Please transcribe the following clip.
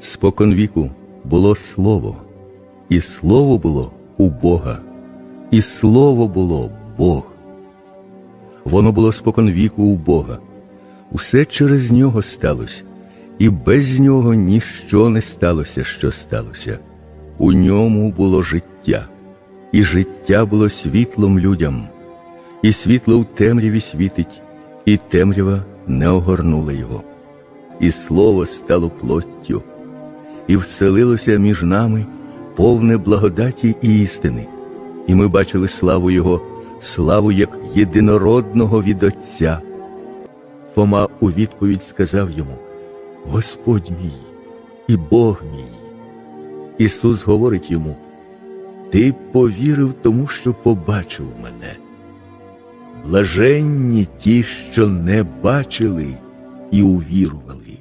Споконвіку було слово, і слово було у Бога, і слово було Бог. Воно було споконвіку у Бога. Усе через нього сталося, і без нього ніщо не сталося, що сталося. У ньому було життя, і життя було світлом людям, і світло в темряві світить, і темрява не огорнула його. І слово стало плоттю, і вселилося між нами повне благодаті і істини, і ми бачили славу Його, славу як єдинородного від Отця. Фома у відповідь сказав йому: Господь мій і Бог мій. Ісус говорить йому: Ти повірив тому, що побачив мене. Блаженні ті, що не бачили і увірували.